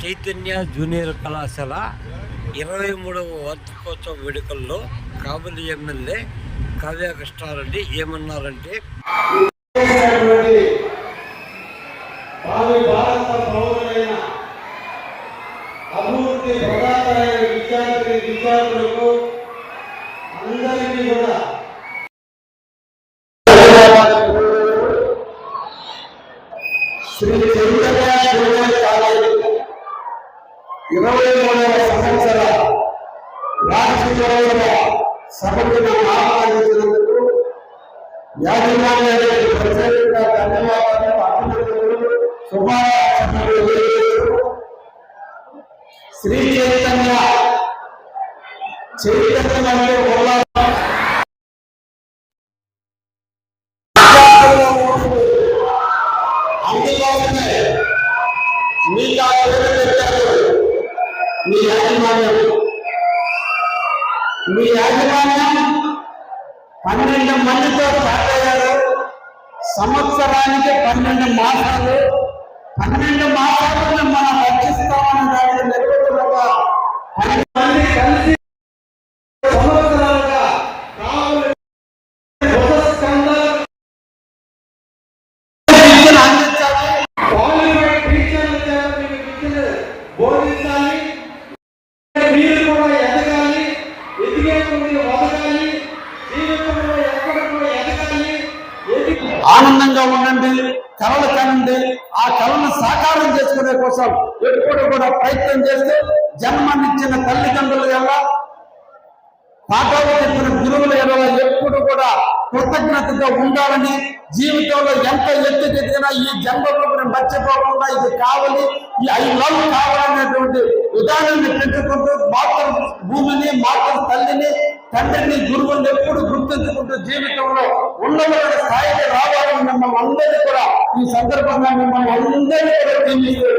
Chaitanya junior కళాశాల ఇరవై మూడవ వార్షికోత్సవ వేడుకల్లో కాబలి ఎమ్మెల్యే కావ్య కృష్ణారెడ్డి ఏమన్నారంటే అభివృద్ధి ప్రదాతలైన విద్యార్థి విద్యార్థులకు అందరికీ కూడా శ్రీ చైతన్య ఇరవై మూడవ సంవత్సర వార్షికోత్సవ సభకు నన్ను ఆహ్వానించినందుకు యాజమాన్యానికి ప్రత్యేకంగా ధన్యవాదాలు అభినందనలు శుభాకాంక్షలు శ్రీ చైతన్య మీ యాజమాన్యం. మీ యాజమాన్యం పన్నెండు మందితో స్టార్ట్ అయ్యారు సంవత్సరానికి పన్నెండు మాసాలు. పన్నెండు మాసాలు ఆనందంగా ఉండండి కళలు కనండి ఆ కళను సాకారం చేసుకునే కోసం ఎప్పుడు కూడా ప్రయత్నం చేస్తే జన్మనిచ్చిన తల్లిదండ్రుల ఎలా? పాఠాలు చెప్పిన గురువుల ఎడల ఎప్పుడు కూడా కృతజ్ఞతతో ఉండాలని జీవితంలో ఎంత ఎత్తుకెదిగినా ఈ జన్మలో మర్చిపోకుండా ఇది కావాలి ఈ ఐ లవ్ కావాలనేటువంటి విధానాన్ని పెంచుకుంటూ మాతృ భూమిని మాతృ తల్లిని తండ్రిని గురువుని ఎప్పుడు గుర్తించుకుంటూ జీవితంలో ఉన్నతమైన స్థాయి మనందరికీ కూడా ఈ సందర్భంగా మిమ్మల్ని అందరికీ కూడా